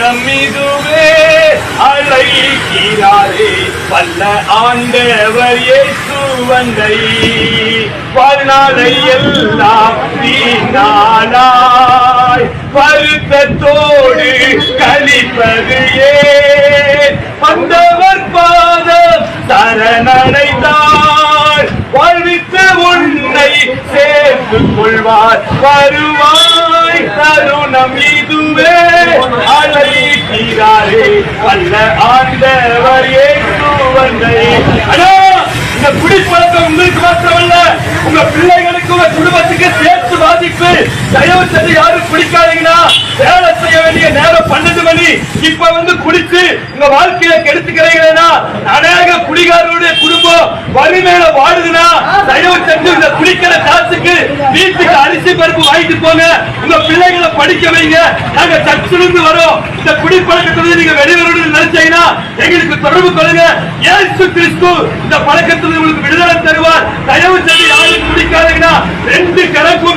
நம்மிதுவே இதுவே அழைக்கிறாரே. வல்ல ஆண்டவர் இயேசு வாழ்நாளை எல்லாம் வீணானாய். வருத்தத்தோடு கழிப்பது ஏன்? வந்தவர் பாதம் சரணடைந்தார். வாழ்வித்து உன்னை சேர்த்துக் கொள்வார். வருவார். அல்ல ஆண்டவர் இயேசு வந்தை. அடா இந்த குடிப்பழக்கம் உங்களுக்கு மாத்திரமல்ல. உங்க பிள்ளைகளுக்கு உங்க குடும்பத்துக்கு சேர்த்து பாதிப்பு தயவு செய்து யாரும் குடிக்காதீங்கன்னா வேலை செய்ய வேண்டிய நேரம் பன்னெண்டு மணி. இப்ப வந்து குடிச்சு உங்க வாழ்க்கையில கெடுத்துக்கிறீங்கன்னா அநேக குடிகாரருடைய குடும்பம் வறுமையில வாழுதுன்னா தயவு செஞ்சு இந்த குடிக்கிற காசுக்கு வீட்டுக்கு அரிசி பருப்பு வாங்கிட்டு போங்க. உங்க பிள்ளைகளை படிக்க வைங்க. நாங்க சர்ச்சிலிருந்து வரோம். இந்த குடிப்பழக்கத்துல நீங்க வெளியே நினைச்சீங்கன்னா எங்களுக்கு தொடர்பு கொள்ளுங்க. ஏசு கிறிஸ்து இந்த பழக்கத்தில் உங்களுக்கு விடுதலை தருவார். தயவு செய்து யாரும் குடிக்காதீங்கன்னா ரெண்டு கணக்கு